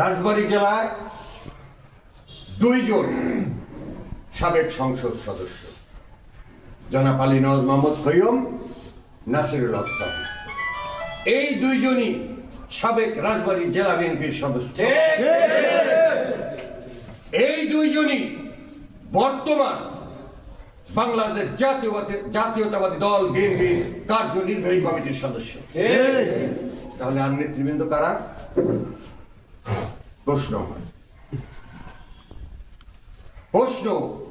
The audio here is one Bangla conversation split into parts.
রাজবাড়ী জেলায় দুইজন সাবেক সংসদ সদস্য। জনাব আলী নওয়াজ মোহাম্মদ খৈয়ম নাসিরুল হক এই দুইজনই সাবেক রাজবাড়ী জেলা বিএনপির সদস্য। এই দুইজনই বর্তমান বাংলাদেশ জাতীয়বাদী জাতীয়তাবাদী দল, বিএনপি কার্যনির্বাহী কমিটির সদস্য। তাহলে আর নেতৃবৃন্দ কারা? প্রশ্ন। প্রশ্ন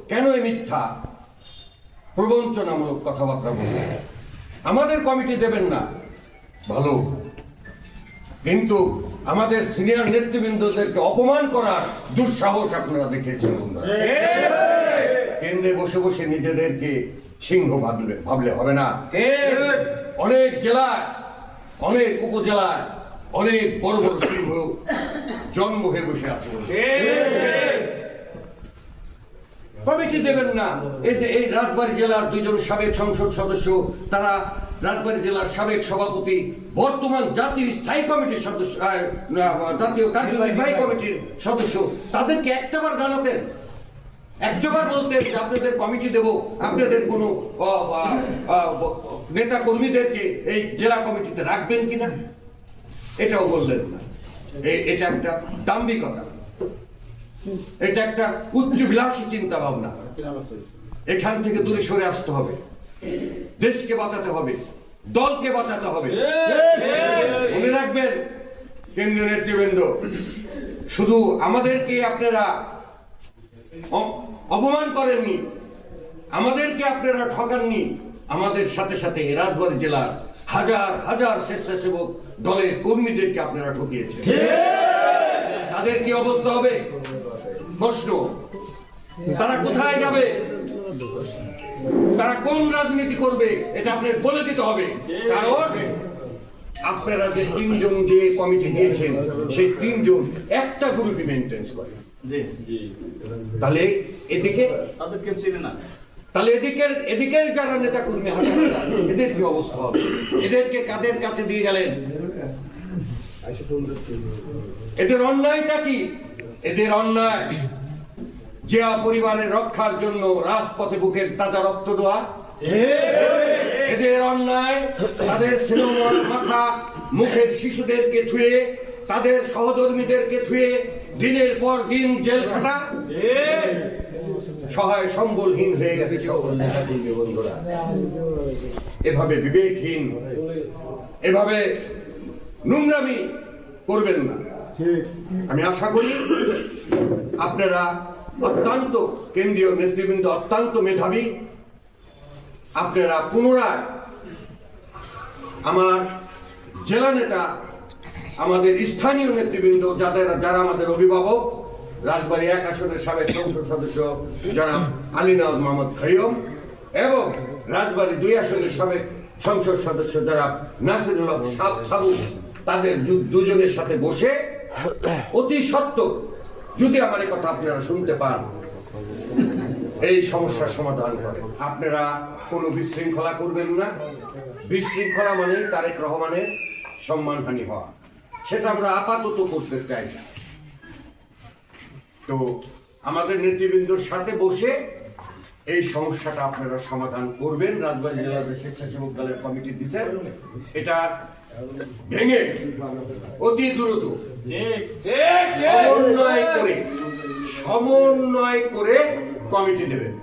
কেন এই মিথ্যা? প্রবঞ্চনামূলক কথাবার্তা বলবেন আমাদের কমিটি দেবেন না। ভালো। কিন্তু আমাদের সিনিয়র নেতৃবৃন্দদেরকে অপমান করার দুঃসাহস আপনারা দেখিয়েছেন। কেন্দ্রে বসে বসে নিজেদেরকে সিংহ ভাবলে ভাবলে হবে না। অনেক জেলায় অনেক উপজেলায় অনেক বড় বড় সিংহ জন্ম হয়ে বসে আছে কমিটি দেবেন না? এই যে এই রাজবাড়ী জেলার দুইজন সাবেক সংসদ সদস্য তারা রাজবাড়ী জেলার সাবেক সভাপতি বর্তমান জাতীয় স্থায়ী কমিটির সদস্য জাতীয় কার্যনির্বাহী কমিটির সদস্য তাদেরকে একটাবার জানাতেন একটাবার বলতেন যে আপনাদের কমিটি দেব আপনাদের কোনো নেতা কর্মীদেরকে এই জেলা কমিটিতে রাখবেন কিনা? এটাও বললেন না। এটা একটা দাম্ভিকতা। এটা একটা উচ্চ বিলাসী চিন্তা ভাবনা এখান থেকে দূরে সরে আসতে হবে। দেশকে বাঁচাতে হবে। দলকে বাঁচাতে হবে। মনে রাখবেন, কেন্দ্রীয় নেতৃবৃন্দ, শুধু আমাদেরকে আপনারা অপমান করেননি, আমাদেরকে আপনারা ঠকাননি। আমাদের সাথে সাথে রাজবাড়ী জেলার হাজার হাজার স্বেচ্ছাসেবক দলের কর্মীদেরকে আপনারা ঠকিয়েছেন। তাদের কি অবস্থা হবে? প্রশ্ন। তারা কোথায় যাবে? তারা কোন রাজনীতি করবে? এটা আপনার বলে দিতে হবে। কারণ আপনারা যে তিনজন যে কমিটি দিয়েছেন সেই তিনজন একটা গ্রুপই মেনটেন্স করে। তাহলে এদিকে? তাদেরকে চিনে না। তাহলে এদিকের এদিকের যারা নেতা কর্মী হাজার, এদের কি অবস্থা হবে? এদেরকে কাদের কাছে দিয়ে গেলেন? এদের অন্যায়টা কি? এদের অন্যায় জিয়া পরিবারের রক্ষার জন্য রাজপথে বুকের তাজা রক্ত দেওয়া এদের অন্যায় তাদের সিনেমার মাথা মুখের শিশুদেরকে থুয়ে তাদের সহধর্মীদেরকে থুয়ে দিনের পর দিন জেল খাটা। সহায় সম্বলহীন হয়ে গেছে বন্ধুরা। এভাবে বিবেকহীন, এভাবে নোংরামি করবেন না। আমি আশা করি আপনারা অত্যন্ত কেন্দ্রীয় নেতৃবৃন্দ অত্যন্ত মেধাবী আপনারা পুনরায় আমার জেলা নেতা আমাদের স্থানীয় নেতৃবৃন্দ যাদের যারা আমাদের অভিভাবক রাজবাড়ী এক আসনের সাবেক সংসদ সদস্য যারা আলী নওয়াজ মোহাম্মদ খৈয়ম এবং রাজবাড়ী দুই আসনের সাবেক সংসদ সদস্য যারা নাসিরুল হক সাব- সাবু তাদের দুজনের সাথে বসে অতি সত্য যদি আমার কথা আপনারা শুনতে পান, এই সমস্যার সমাধান করে আপনারা কোনো বিশৃঙ্খলা করবেন না। বিশৃঙ্খলা মানে তারেক রহমানের সম্মানহানি হওয়া। সেটা আমরা আপাতত করতে চাই না। তো আমাদের নেতৃবৃন্দর সাথে বসে এই সমস্যাটা আপনারা সমাধান করবেন। রাজবাড়ী জেলার স্বেচ্ছাসেবক দলের কমিটি দিচ্ছেন এটা ভেঙে। অতি দ্রুত। সমন্বয় করে। সমন্বয় করে কমিটি দেবেন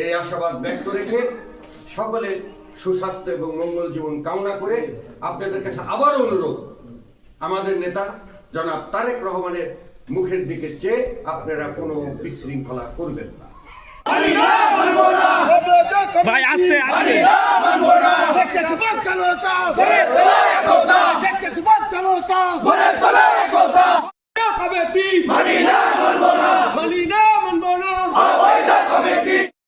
এই আশাবাদ ব্যক্ত রেখে সকলের সুস্বাস্থ্য এবং মঙ্গল জীবন কামনা করে আপনাদের কাছে আবার অনুরোধ। আমাদের নেতা জনাব তারেক রহমানের মুখের দিকে চেয়ে আপনারা কোনো বিশৃঙ্খলা করবেন না। ভাই আস্তে আস্তে। মানি না।